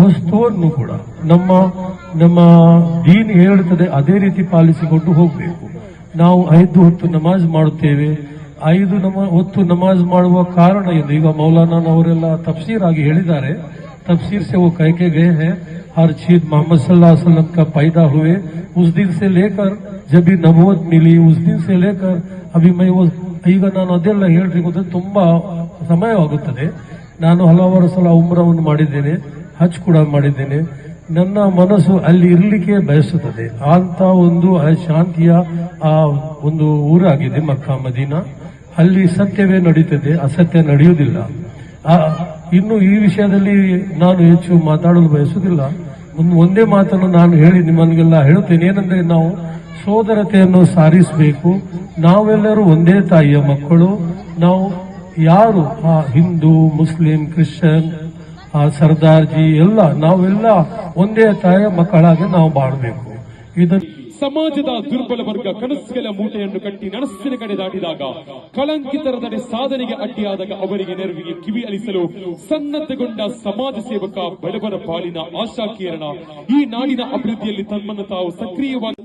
ವಸ್ತುವನ್ನು ಕೂಡ ನಮ್ಮ ನಮ್ಮ ದೀನ್ ಹೇಳುತ್ತದೆ ಅದೇ ರೀತಿ ಪಾಲಿಸಿಕೊಂಡು ಹೋಗಬೇಕು ನಾವು ಐದು ಹೊತ್ತು ನಮಾಜ್ ಮಾಡುತ್ತೇವೆ ಐದು ನಮ ಹೊತ್ತು ನಮಾಜ್ ಮಾಡುವ ಕಾರಣ ಏನು ಈಗ ಮೌಲಾನಾನವರೆಲ್ಲ ತಫ್ಸೀರ್ ಆಗಿ ಹೇಳಿದ್ದಾರೆ तफसीर से वो कह के गए हैं हर चीज मोहम्मद सल्लल्लाहु अलैहि वसल्लम का पैदा हुए उस दिन से लेकर जब भी नबूवत मिली उस दिन से लेकर अभी मैं वो ಈಗ ನಾನು ಅದೆಲ್ಲ ಹೇಳ್ಲಿಕ್ಕೆ ತುಂಬಾ ಸಮಯವಾಗುತ್ತದೆ ನಾನು ಹಲವಾರು ಸಲ ಉಮ್ರವನ್ನು ಮಾಡಿದ್ದೇನೆ ಹಜ್ ಕೂಡ ಮಾಡಿದ್ದೇನೆ. ನನ್ನ ಮನಸ್ಸು ಅಲ್ಲಿ ಇರಲಿಕ್ಕೆ ಬಯಸುತ್ತದೆ. ಅಂತ ಒಂದು ಶಾಂತಿಯ, ಆ ಒಂದು ಊರಾಗಿದೆ ಮಕ್ಕಾ, ಮದೀನ. ಅಲ್ಲಿ ಸತ್ಯವೇ ನಡೀತದೆ, ಅಸತ್ಯ ನಡೆಯುವುದಿಲ್ಲ. ಇನ್ನು ಈ ವಿಷಯದಲ್ಲಿ ನಾನು ಹೆಚ್ಚು ಮಾತಾಡಲು ಬಯಸುವುದಿಲ್ಲ. ಒಂದು, ಒಂದೇ ಮಾತನ್ನು ನಾನು ಹೇಳಿ ನಿಮ್ಮನ್ಗೆಲ್ಲ ಹೇಳುತ್ತೇನೆ. ಏನಂದ್ರೆ ನಾವು ಸೋದರತೆಯನ್ನು ಸಾರಿಸಬೇಕು. ನಾವೆಲ್ಲರೂ ಒಂದೇ ತಾಯಿಯ ಮಕ್ಕಳು. ನಾವು ಯಾರು? ಹಿಂದೂ, ಮುಸ್ಲಿಂ, ಕ್ರಿಶ್ಚಿಯನ್ ಆ ಸರ್ದಾರ್ಜಿ ಎಲ್ಲ ನಾವೆಲ್ಲ ಒಂದೇ ತಾಯ ಮಕ್ಕಳಾಗಿ ನಾವು ಬಾಳ್ಬೇಕು. ಇದನ್ನ ಸಮಾಜದ ದುರ್ಬಲ ವರ್ಗ ಕನಸುಗಳ ಮೂಟೆಯನ್ನು ಕಟ್ಟಿ ನನಸ್ಸಿನ ಕಡೆ ದಾಟಿದಾಗ ಕಳಂಕಿತರ ತಡೆ ಸಾಧನೆಗೆ ಅಡ್ಡಿಯಾದಾಗ ಅವರಿಗೆ ನೆರವಿಗೆ ಕಿವಿ ಅಲಿಸಲು ಸನ್ನದ್ಧಗೊಂಡ ಸಮಾಜ ಸೇವಕ ಬಡವರ ಪಾಲಿನ ಆಶಾ ಕಿರಣ ಈ ನಾಡಿನ ಅಭಿವೃದ್ಧಿಯಲ್ಲಿ ತಮ್ಮನ್ನು ತಾವು ಸಕ್ರಿಯವಾಗಿ